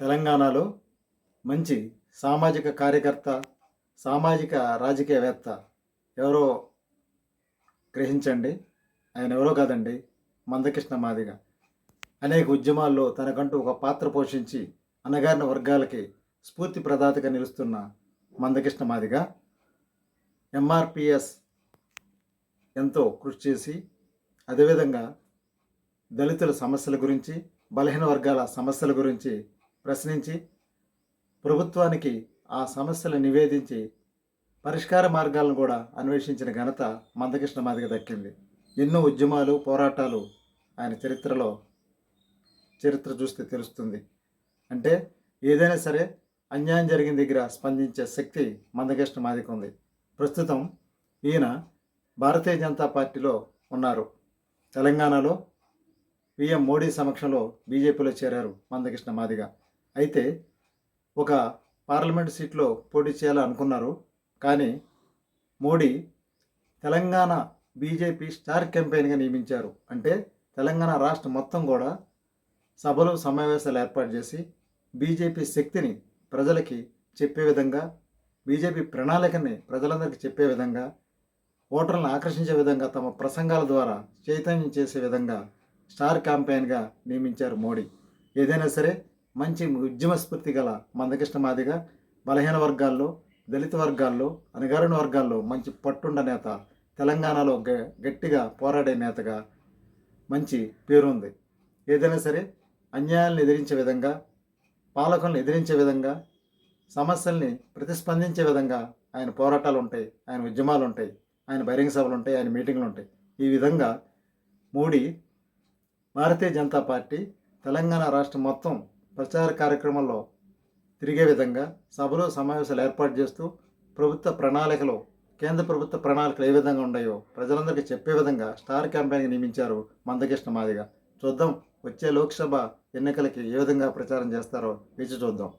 తెలంగాణలో మంచి సామాజిక కార్యకర్త సామాజిక రాజకీయవేత్త ఎవరో గ్రహించండి. ఆయన ఎవరో కాదండి మందకృష్ణ మాదిగ. అనేక ఉద్యమాల్లో తనకంటూ ఒక పాత్ర పోషించి అణగారిన వర్గాలకి స్ఫూర్తి ప్రదాతగా నిలుస్తున్న మందకృష్ణ మాదిగ ఎంఆర్పిఎస్ ఎంతో కృషి చేసి అదేవిధంగా దళితుల సమస్యల గురించి బలహీన వర్గాల సమస్యల గురించి ప్రశ్నించి ప్రభుత్వానికి ఆ సమస్యలు నివేదించి పరిష్కార మార్గాలను కూడా అన్వేషించిన ఘనత మందకృష్ణ మాదిగ దక్కింది. ఎన్నో ఉద్యమాలు పోరాటాలు ఆయన చరిత్రలో చరిత్ర చూస్తే తెలుస్తుంది. అంటే ఏదైనా సరే అన్యాయం జరిగిన దగ్గర స్పందించే శక్తి మందకృష్ణ మాదిగ ఉంది. ప్రస్తుతం ఈయన భారతీయ జనతా పార్టీలో ఉన్నారు. తెలంగాణలో పిఎం మోడీ సమక్షంలో బీజేపీలో చేరారు మందకృష్ణ మాదిగా. అయితే ఒక పార్లమెంట్ సీట్లో పోటీ చేయాలనుకున్నారు. కానీ మోడీ తెలంగాణ బీజేపీ స్టార్ క్యాంపెయిన్గా నియమించారు. అంటే తెలంగాణ రాష్ట్రం మొత్తం కూడా సభలు సమావేశాలు ఏర్పాటు చేసి బీజేపీ శక్తిని ప్రజలకి చెప్పే విధంగా బీజేపీ ప్రణాళికని ప్రజలందరికీ చెప్పే విధంగా ఓటర్లను ఆకర్షించే విధంగా తమ ప్రసంగాల ద్వారా చైతన్యం చేసే విధంగా స్టార్ క్యాంపెయిన్గా నియమించారు మోడీ. ఏదైనా సరే మంచి ఉద్యమ స్ఫూర్తి గల మందకృష్ణ మాదిగా బలహీన వర్గాల్లో దళిత వర్గాల్లో అణగారిన వర్గాల్లో మంచి పట్టుండ నేత తెలంగాణలో గ- గట్టిగా పోరాడే నేతగా మంచి పేరు ఉంది ఏదైనా సరే అన్యాయాలను ఎదిరించే విధంగా పాలకులను ఎదిరించే విధంగా సమస్యల్ని ప్రతిస్పందించే విధంగా ఆయన పోరాటాలు ఉంటాయి ఆయన ఉద్యమాలు ఉంటాయి ఆయన బహిరంగ సభలు ఉంటాయి ఆయన మీటింగ్లు ఉంటాయి. ఈ విధంగా మోడీ భారతీయ జనతా పార్టీ తెలంగాణ రాష్ట్రం మొత్తం ప్రచార కార్యక్రమంలో తిరిగే విధంగా సభలు సమావేశాలు ఏర్పాటు చేస్తూ ప్రభుత్వ ప్రణాళికలు కేంద్ర ప్రభుత్వ ప్రణాళికలు ఏ విధంగా ఉన్నాయో ప్రజలందరికీ చెప్పే విధంగా స్టార్ క్యాంపెయిన్కి నియమించారు మందకృష్ణ మాదిగా. చూద్దాం వచ్చే లోక్సభ ఎన్నికలకి ఏ విధంగా ప్రచారం చేస్తారో వేచి చూద్దాం.